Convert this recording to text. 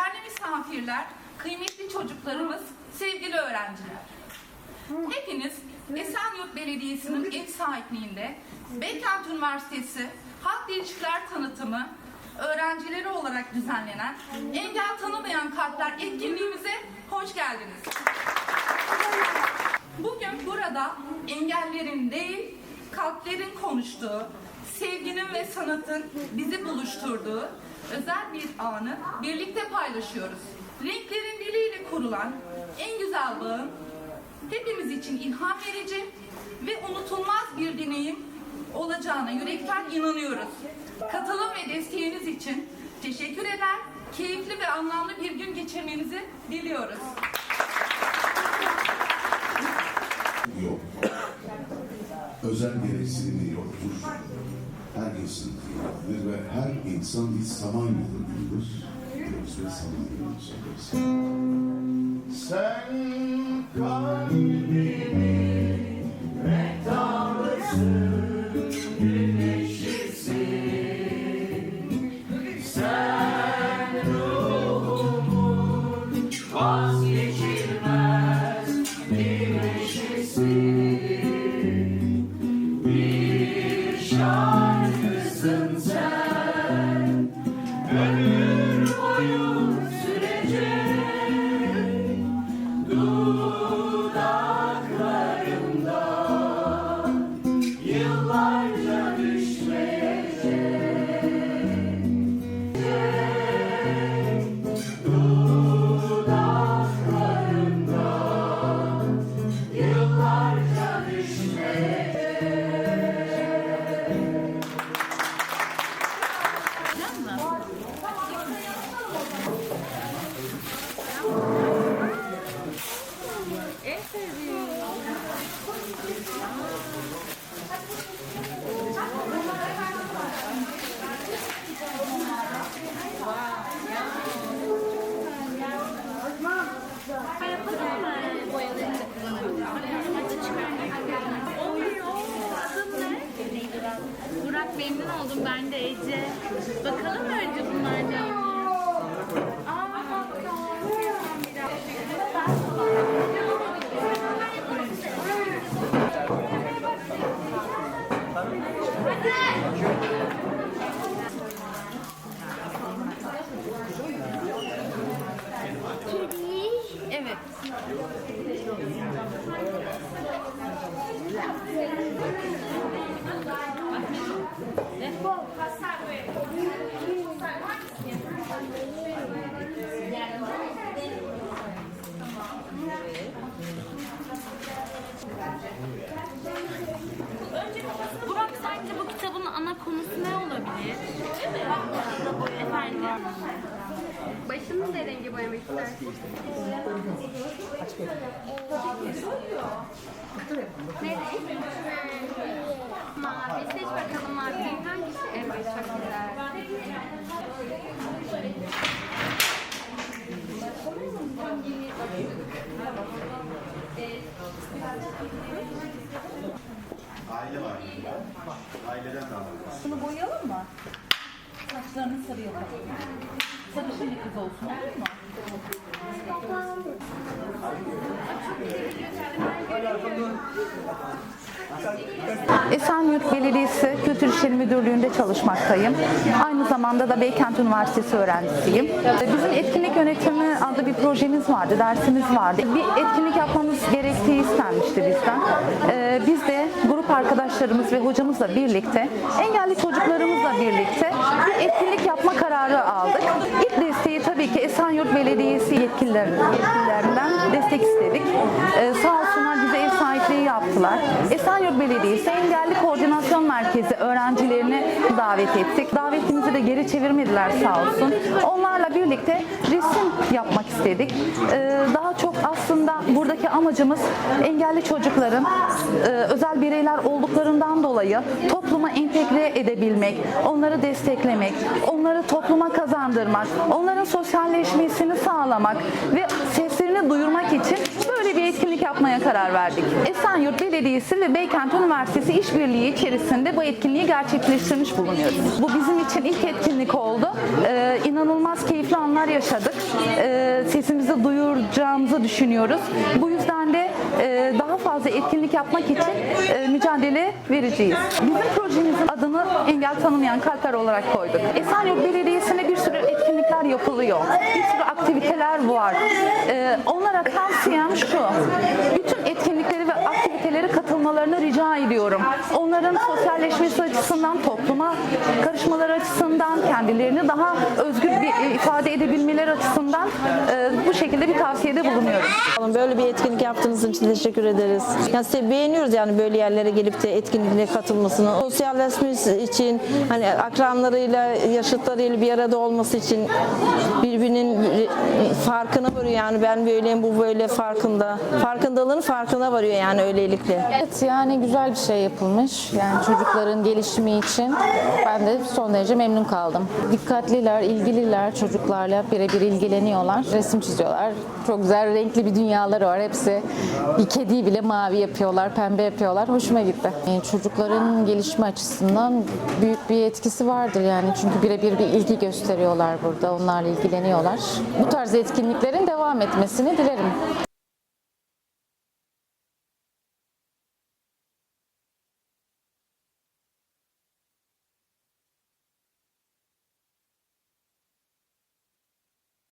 değerli misafirler, kıymetli çocuklarımız, sevgili öğrenciler. Hepiniz Esenyurt Belediyesi'nin ev sahipliğinde Beykent Üniversitesi Halk İlişkiler Tanıtımı öğrencileri olarak düzenlenen Engel Tanımayan Kalpler etkinliğimize hoş geldiniz. Bugün burada engellerin değil, kalplerin konuştuğu, sevginin ve sanatın bizi buluşturduğu özel bir anı birlikte paylaşıyoruz. Renklerin diliyle kurulan en güzel bağın hepimiz için ilham verici ve unutulmaz bir deneyim olacağına yürekten inanıyoruz. Katılım ve desteğiniz için teşekkür eder, keyifli ve anlamlı bir gün geçirmenizi diliyoruz. Özel gereksinimi yoktur. Herkesin kıymetlidir ve her insan bir samanyolu gibidir. Diyoruz ve samanyolu söyleriz. Sen kalbimin mektabısın. Sen ruhumun vazgeçilmez memnun oldum ben de Ece. Bakalım mı önce bunlar ne? Aa, Evet. Sence bu kitabın ana konusu ne olabilir? Efendim? Başını ne rengi boyamak istersin? Ne renk? Mavi. Seç bakalım mavi hangisi? Evet çok güzel. Aile var. Aileden de alabiliriz. Bunu boyayalım mı? Saçlarını sarı yapalım. Sarışın bir kız olsun olur mu? Esenyurt Belediyesi Kültür İşleri Müdürlüğü'nde çalışmaktayım. Aynı zamanda da Beykent Üniversitesi öğrencisiyim. Bizim etkinlik yönetimi adlı bir projemiz vardı, dersimiz vardı. Bir etkinlik yapmamız gerektiği istenmişti bizden. Ee, Biz de arkadaşlarımız ve hocamızla birlikte, engelli çocuklarımızla birlikte bir etkinlik yapma kararı aldık. İlk desteği tabii ki Esenyurt Belediyesi yetkililer- yetkililerinden destek istedik. Ee, Sağ olsunlar bize ev sahipliği yaptılar. Esenyurt Belediyesi Engelli Koordinasyon Merkezi öğrencilerini davet ettik. Davetimizi de geri çevirmediler sağ olsun. Onlarla birlikte resim yapmak istedik. Ee, Daha çok aslında buradaki amacımız engelli çocukların e, özel bireyler olduklarından dolayı topluma entegre edebilmek, onları desteklemek, onları topluma kazandırmak, onların sosyalleşmesini sağlamak ve seslerini duyurmak için böyle bir etkinlik yapmaya karar verdik. Esenyurt Belediyesi ve Beykent Üniversitesi işbirliği içerisinde bu etkinliği gerçekleştirmiş bulunuyoruz. Bu bizim için ilk etkinlik oldu. Ee, inanılmaz keyifli anlar yaşadık. Ee, sesimizi duyuracağımızı düşünüyoruz. Bu yüzden de e, daha fazla etkinlik yapmak için e, mücadele vereceğiz. Bizim projemizin adını engel tanımayan kalpler olarak koyduk. Esenyurt Belediyesi'ne bir sürü etkinlikler yapılıyor. Bir sürü aktiviteler var. Ee, onlara tavsiyem şu. Bütün etkinlikleri ve aktivitelere katılmalarını rica ediyorum. Onların sosyalleşmesi açısından, topluma karışmaları açısından, kendilerini daha özgür bir e, ifade edebilmeleri açısından e, bu şekilde bir tavsiyede bulunuyorum. Böyle bir etkinlik yaptığınız için teşekkür ederiz. Yani size beğeniyoruz yani böyle yerlere gelip de etkinliğe katılmasını. Sosyalleşmesi için hani akranlarıyla, yaşıtlarıyla bir arada olması için birbirinin farkına varıyor yani ben böyleyim bu böyle farkında. Farkındalığın farkına varıyor yani öylelikle. Evet yani güzel bir şey yapılmış. Yani çocukların gelişimi için ben de son derece memnun kaldım. Dikkatliler, ilgililer çocuklarla birebir ilgileniyorlar. Resim çiziyorlar. Çok güzel renkli bir dünyaları var. Hepsi bir kediyi bile mavi yapıyorlar, pembe yapıyorlar. Hoşuma gitti. Yani çocukların gelişme açısından büyük bir etkisi vardır yani. Çünkü birebir bir ilgi gösteriyorlar burada. Onlarla ilgileniyorlar. Bu tarz etkinliklerin devam etmesini dilerim.